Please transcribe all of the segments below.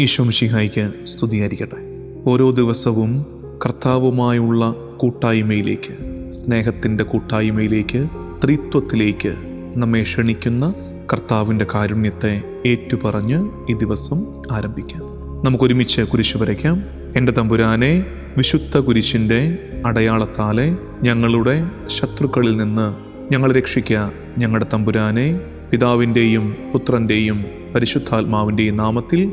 ഈശോമിഷിഹായിക്ക് സ്തുതിയായിരിക്കട്ടെ. ഓരോ ദിവസവും കർത്താവുമായുള്ള കൂട്ടായ്മയിലേക്ക് സ്നേഹത്തിന്റെ കൂട്ടായ്മയിലേക്ക് ത്രിത്വത്തിലേക്ക് നമ്മെ ക്ഷണിക്കുന്ന കർത്താവിന്റെ കാരുണ്യത്തെ ഏറ്റുപറഞ്ഞ് ഈ ദിവസം ആരംഭിക്കാം. നമുക്കൊരുമിച്ച് കുരിശു വരയ്ക്കാം. എന്റെ തമ്പുരാനെ വിശുദ്ധ കുരിശിന്റെ അടയാളത്താലെ ഞങ്ങളുടെ ശത്രുക്കളിൽ നിന്ന് ഞങ്ങൾ രക്ഷിക്കുക ഞങ്ങളുടെ തമ്പുരാനെ പിതാവിന്റെയും പുത്രന്റെയും പരിശുദ്ധാത്മാവിന്റെയും നാമത്തിൽ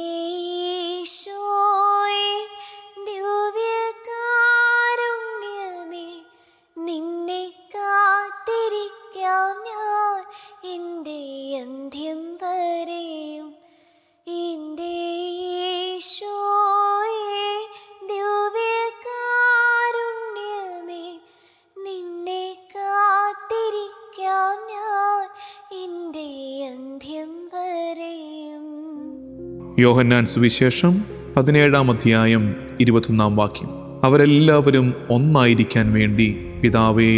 യോഹന്നാൻ സുവിശേഷം പതിനേഴാം അധ്യായം ഇരുപത്തൊന്നാം വാക്യം. അവരെല്ലാവരും ഒന്നായിരിക്കാൻ വേണ്ടി പിതാവേ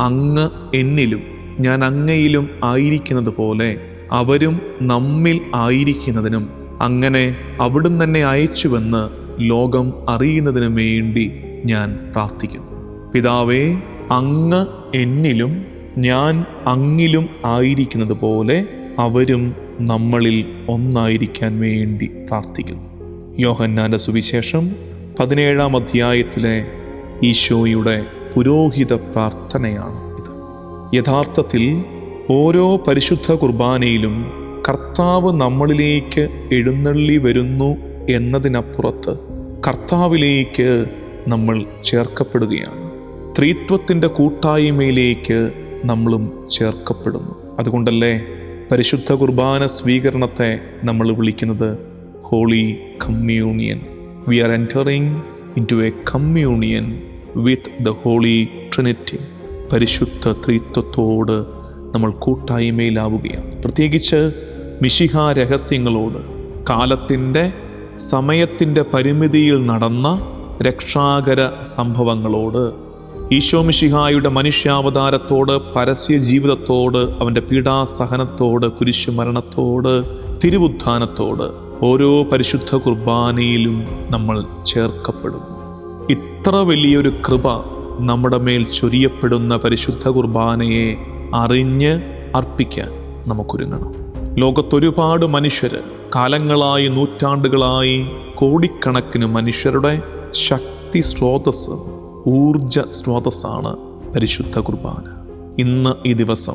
അങ്ങ് എന്നിലും ഞാൻ അങ്ങയിലും ആയിരിക്കുന്നത് പോലെ അവരും നമ്മിൽ ആയിരിക്കുന്നതിനും അങ്ങനെ അവിടുന്ന് തന്നെ അയച്ചുവെന്ന് ലോകം അറിയുന്നതിനും വേണ്ടി ഞാൻ പ്രാർത്ഥിക്കുന്നു. പിതാവേ അങ്ങ് എന്നിലും ഞാൻ അങ്ങിലും ആയിരിക്കുന്നത് പോലെ അവരും നമ്മളിൽ ഒന്നായിരിക്കാൻ വേണ്ടി പ്രാർത്ഥിക്കുന്നു. യോഹന്നാന്റെ സുവിശേഷം പതിനേഴാം അധ്യായത്തിലെ ഈശോയുടെ പുരോഹിത പ്രാർത്ഥനയാണ് ഇത്. യഥാർത്ഥത്തിൽ ഓരോ പരിശുദ്ധ കുർബാനയിലും കർത്താവ് നമ്മളിലേക്ക് എഴുന്നള്ളി വരുന്നു എന്നതിനപ്പുറത്ത് കർത്താവിലേക്ക് നമ്മൾ ചേർക്കപ്പെടുകയാണ്. ത്രീത്വത്തിന്റെ കൂട്ടായ്മയിലേക്ക് നമ്മളും ചേർക്കപ്പെടുന്നു. അതുകൊണ്ടല്ലേ പരിശുദ്ധ കുർബാന സ്വീകരണത്തെ നമ്മൾ വിളിക്കുന്നത് holy communion. We are entering into a communion with the Holy Trinity. പരിശുദ്ധ ത്രിത്വത്തോട് നമ്മൾ കൂട്ടായ്മയിലാവുകയാണ്. പ്രത്യേകിച്ച് മിശിഹ രഹസ്യങ്ങളോട്. കാലത്തിന്റെ സമയത്തിന്റെ പരിമിതിയിൽ നടന്ന രക്ഷാകര സംഭവങ്ങളോട് ഈശോമിഷിഹായുടെ മനുഷ്യാവതാരത്തോട് പരസ്യ ജീവിതത്തോട് അവന്റെ പീഡാസഹനത്തോട് കുരിശുമരണത്തോട് തിരുവുത്ഥാനത്തോട് ഓരോ പരിശുദ്ധ കുർബാനയിലും നമ്മൾ ചേർക്കപ്പെടുന്നു. ഇത്ര വലിയൊരു കൃപ നമ്മുടെ മേൽ ചൊരിയപ്പെടുന്ന പരിശുദ്ധ കുർബാനയെ അറിഞ്ഞ് അർപ്പിക്കാൻ നമുക്കൊരുങ്ങണം. ലോകത്തൊരുപാട് മനുഷ്യർ കാലങ്ങളായി നൂറ്റാണ്ടുകളായി കോടിക്കണക്കിന് മനുഷ്യരുടെ ശക്തി സ്രോതസ് ഊർജ സ്രോതസ്സാണ് പരിശുദ്ധ കുർബാന. ഇന്ന് ഈ ദിവസം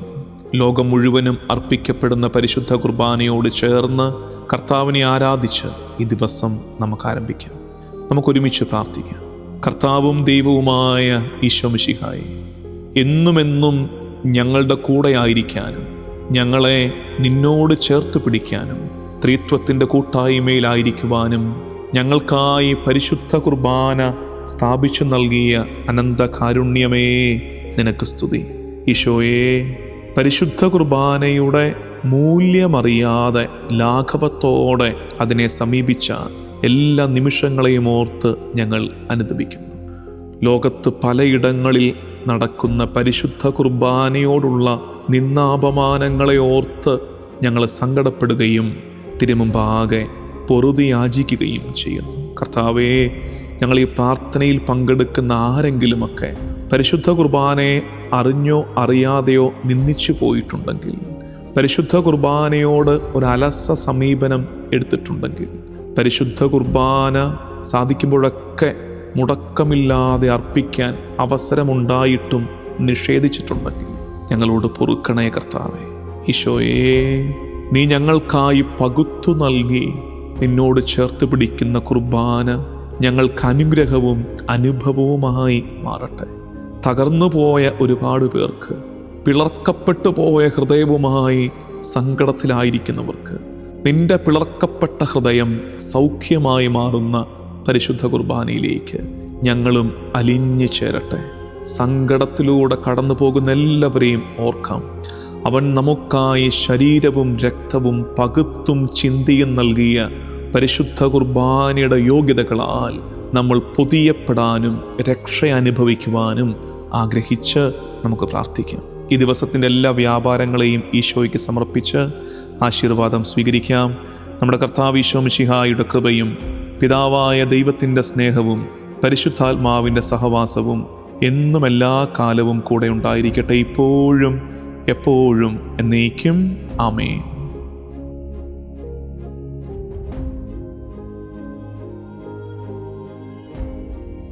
ലോകം മുഴുവനും അർപ്പിക്കപ്പെടുന്ന പരിശുദ്ധ കുർബാനയോട് ചേർന്ന് കർത്താവിനെ ആരാധിച്ച് ഈ ദിവസം നമുക്ക് ആരംഭിക്കാം നമുക്കൊരുമിച്ച് പ്രാർത്ഥിക്കാം. കർത്താവും ദൈവവുമായ ഈശോമിശിഹായി എന്നുമെന്നും ഞങ്ങളുടെ കൂടെ ആയിരിക്കാനും ഞങ്ങളെ നിന്നോട് ചേർത്ത് പിടിക്കാനും ത്രിത്വത്തിന്റെ കൂട്ടായ്മയിലായിരിക്കുവാനും ഞങ്ങൾക്കായി പരിശുദ്ധ കുർബാന സ്ഥാപിച്ചു നൽകിയ അനന്ത കാരുണ്യമേ നിനക്ക് സ്തുതി. ഈശോയെ പരിശുദ്ധ കുർബാനയുടെ മൂല്യമറിയാതെ ലാഘവത്തോടെ അതിനെ സമീപിച്ച എല്ലാ നിമിഷങ്ങളെയും ഓർത്ത് ഞങ്ങൾ അനുദപിക്കുന്നു. ലോകത്ത് പലയിടങ്ങളിൽ നടക്കുന്ന പരിശുദ്ധ കുർബാനയോടുള്ള നിന്നാപമാനങ്ങളെ ഓർത്ത് ഞങ്ങൾ സങ്കടപ്പെടുകയും തിരുമുമ്പാകെ പൊറുതി യാചിക്കുകയും ചെയ്യുന്നു. കർത്താവേ ഞങ്ങൾ ഈ പ്രാർത്ഥനയിൽ പങ്കെടുക്കുന്ന ആരെങ്കിലുമൊക്കെ പരിശുദ്ധ കുർബാനയെ അറിഞ്ഞോ അറിയാതെയോ നിന്ദിച്ചു പോയിട്ടുണ്ടെങ്കിൽ പരിശുദ്ധ കുർബാനയോട് ഒരു അലസ സമീപനം എടുത്തിട്ടുണ്ടെങ്കിൽ പരിശുദ്ധ കുർബാന സാധിക്കുമ്പോഴൊക്കെ മുടക്കമില്ലാതെ അർപ്പിക്കാൻ അവസരമുണ്ടായിട്ടും നിഷേധിച്ചിട്ടുണ്ടെങ്കിൽ ഞങ്ങളോട് പൊറുക്കണേ കർത്താവേ. ഈശോയേ നീ ഞങ്ങൾക്കായി പകുത്തു നൽകി നിന്നോട് ചേർത്ത് പിടിക്കുന്ന കുർബാന ഞങ്ങൾക്ക് അനുഗ്രഹവും അനുഭവവുമായി മാറട്ടെ. തകർന്നു പോയ ഒരുപാട് പേർക്ക് പിളർക്കപ്പെട്ടു പോയ ഹൃദയവുമായി സങ്കടത്തിലായിരിക്കുന്നവർക്ക് നിന്റെ പിളർക്കപ്പെട്ട ഹൃദയം സൗഖ്യമായി മാറുന്ന പരിശുദ്ധ കുർബാനയിലേക്ക് ഞങ്ങളും അലിഞ്ഞു ചേരട്ടെ. സങ്കടത്തിലൂടെ കടന്നു പോകുന്ന എല്ലാവരെയും ഓർക്കാം. അവൻ നമുക്കായി ശരീരവും രക്തവും പകുത്തും ചിന്തിയും നൽകിയ പരിശുദ്ധ കുർബാനയുടെ യോഗ്യതകളാൽ നമ്മൾ പുതിയപ്പെടാനും രക്ഷ അനുഭവിക്കുവാനും ആഗ്രഹിച്ച് നമുക്ക് പ്രാർത്ഥിക്കാം. ഈ ദിവസത്തിന്റെ എല്ലാ വ്യാപാരങ്ങളെയും ഈശോയ്ക്ക് സമർപ്പിച്ച് ആശീർവാദം സ്വീകരിക്കാം. നമ്മുടെ കർത്താവ് ഈശോ മിഷിഹായുടെ കൃപയും പിതാവായ ദൈവത്തിന്റെ സ്നേഹവും പരിശുദ്ധാത്മാവിന്റെ സഹവാസവും എന്നും എല്ലാ കാലവും കൂടെ ഉണ്ടായിരിക്കട്ടെ ഇപ്പോഴും എപ്പോഴും എന്നേക്കും. ആമേൻ.